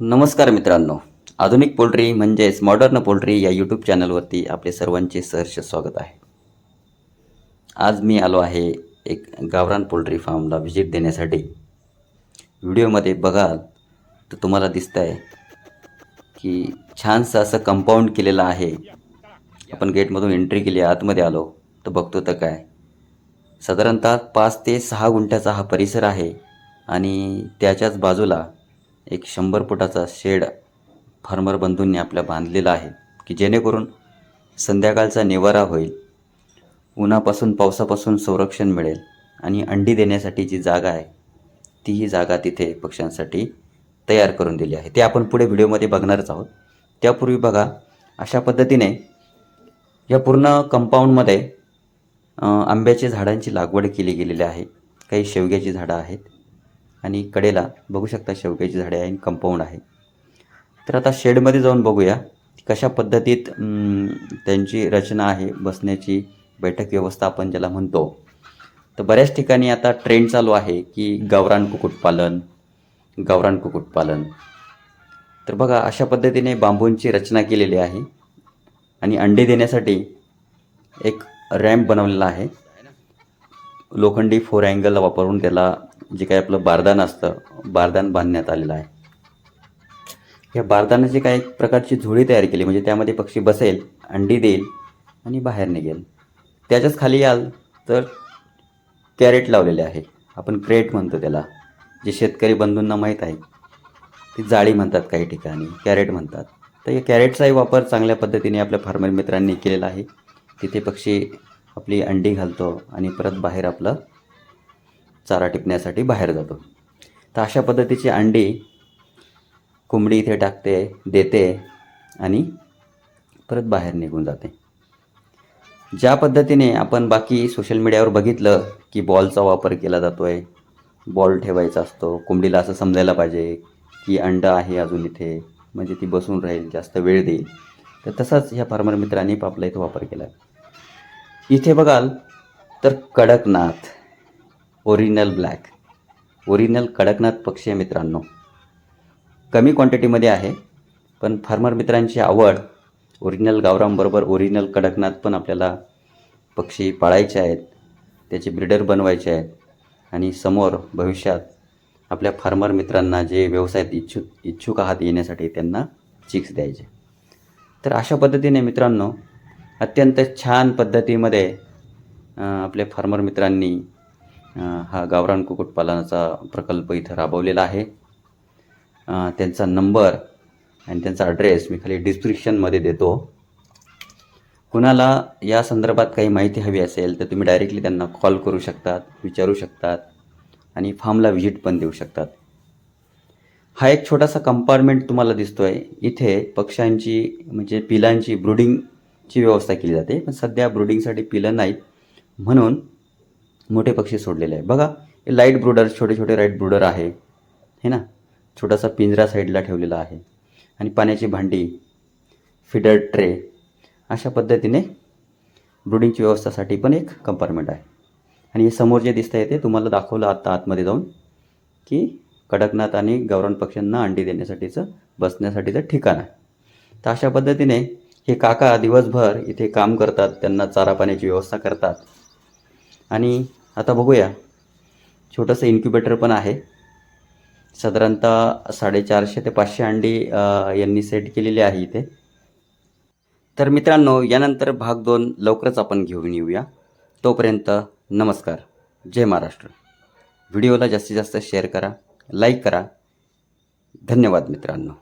नमस्कार मित्रांनो. आधुनिक पोल्ट्री म्हणजेच मॉडर्न पोल्ट्री या यूट्यूब चॅनलवरती आपले सर्वांचे सहर्ष स्वागत आहे. आज मी आलो आहे एक गावरान पोल्ट्री फार्मला व्हिजिट देण्यासाठी. व्हिडिओमध्ये बघाल तर तुम्हाला दिसतं आहे की छानसं असं कंपाऊंड केलेलं आहे. आपण गेटमधून एंट्री केली आतमध्ये आलो तर बघतो तर काय. साधारणतः पाच ते सहा गुंठ्याचा हा परिसर आहे आणि त्याच्याच बाजूला एक शंभर फुटाचा शेड फार्मर बंधूंनी आपल्या बांधलेला आहे की जेणेकरून संध्याकाळचा निवारा होईल. उन्हापासून पावसापासून संरक्षण मिळेल आणि अंडी देण्यासाठी जी जागा आहे तीही जागा तिथे पक्ष्यांसाठी तयार करून दिली आहे. ते आपण पुढे व्हिडिओमध्ये बघणारच आहोत. त्यापूर्वी बघा अशा पद्धतीने या पूर्ण कंपाऊंडमध्ये आंब्याच्या झाडांची लागवड केली गेलेली आहे. काही शेवग्याची झाडं आहेत. आणि कडेला बघू शकता शेवग्याची झाडे आहे आणि कंपाऊंड आहे. तर आता शेडमध्ये जाऊन बघूया कशा पद्धतीत त्यांची रचना आहे बसण्याची बैठक व्यवस्था आपण ज्याला म्हणतो. तर बऱ्याच ठिकाणी आता ट्रेंड चालू आहे की गावरान कुक्कुटपालन गावरान कुक्कुटपालन तर बघा अशा पद्धतीने बांबूंची रचना केलेली आहे. आणि अंडे देण्यासाठी एक रॅम्प बनवलेला आहे. लोखंडी फोर अँगल वापरून त्याला जे काही आपलं बारदान असतं बारदान बांधण्यात आलेलं आहे. या बारदानाची काही एक प्रकारची झोळी तयार केली म्हणजे त्यामध्ये पक्षी बसेल अंडी देईल आणि बाहेर निघेल. त्याच्याच खाली याल तर कॅरेट लावलेले आहे. आपण क्रेट म्हणतो त्याला जे शेतकरी बंधूंना माहीत आहे. ती जाळी म्हणतात काही ठिकाणी कॅरेट म्हणतात. तर या कॅरेटचाही वापर चांगल्या पद्धतीने आपल्या फार्मर मित्रांनी केलेला आहे. तिथे पक्षी आपली अंडी घालतो आणि परत बाहेर आपलं चारा टिपण्यासाठी बाहेर जातो. तर अशा पद्धतीची अंडी कोंबडी इथे टाकते देते आणि परत बाहेर निघून जाते. ज्या पद्धतीने आपण बाकी सोशल मीडियावर बघितलं की बॉलचा वापर केला जातो आहे बॉल ठेवायचा असतो कोंबडीला असं समजायला पाहिजे की अंडा आहे अजून इथे म्हणजे ती बसून राहील जास्त वेळ देईल. तर तसाच ह्या फार्मर मित्रांनी आपला इथं वापर केला. इथे बघाल तर Kadaknath. Original black. Original Kadaknath पक्षी आहे मित्रांनो. कमी क्वांटिटीमध्ये आहे पण फार्मर मित्रांची आवड ओरिजिनल गावरामबरोबर ओरिजिनल कडकनाथ पण आपल्याला पक्षी पाळायचे आहेत त्याचे ब्रिडर बनवायचे आहेत आणि समोर भविष्यात आपल्या फार्मर मित्रांना जे व्यवसायात इच्छुक इच्छुक आहात येण्यासाठी त्यांना चिक्स द्यायचे. तर अशा पद्धतीने मित्रांनो अत्यंत छान पद्धतीमध्ये आपल्या फार्मर मित्रांनी हा गावरान कुक्कुटपालनाचा प्रकल्प इथं राबवलेला आहे. त्यांचा नंबर आणि त्यांचा ॲड्रेस मी खाली डिस्क्रिप्शनमध्ये देतो. कुणाला या संदर्भात काही माहिती हवी असेल तर तुम्ही डायरेक्टली त्यांना कॉल करू शकतात विचारू शकतात आणि फार्मला व्हिजिट पण देऊ शकतात. हा एक छोटासा कंपार्टमेंट तुम्हाला दिसतो आहे इथे पक्ष्यांची म्हणजे पिलांची ब्रुडिंगची व्यवस्था केली जाते. पण सध्या ब्रुडिंगसाठी पिलं नाहीत. म्हणून मोठे पक्षी सोडलेले आहे. बघा हे लाइट ब्रुडर छोटे छोटे लाइट ब्रुडर आहे. हे ना? छोटासा पिंजरा साईडला ठेवलेला आहे. आणि पाण्याची भांडी फिडर ट्रे अशा पद्धतीने ब्रुडिंगची व्यवस्थासाठी पण एक कंपार्टमेंट आहे. आणि हे समोर जे दिसतं आहे ते तुम्हाला दाखवलं आत्ता आतमध्ये जाऊन की कडकनाथ आणि गावरान पक्ष्यांना अंडी देण्यासाठीचं बसण्यासाठीचं ठिकाण आहे. तर अशा पद्धतीने हे काका दिवसभर इथे काम करतात त्यांना चारा पाण्याची व्यवस्था करतात. आणि आता बघूया. छोटंसं इन्क्युबेटर पण आहे. साधारणतः साडेचारशे ते पाचशे अंडी यांनी सेट केलेली आहे इथे. तर मित्रांनो यानंतर भाग दोन लवकरच आपण घेऊन येऊया. तोपर्यंत नमस्कार. जय महाराष्ट्र. व्हिडिओला जास्तीत जास्त शेअर करा लाईक करा. धन्यवाद मित्रांनो.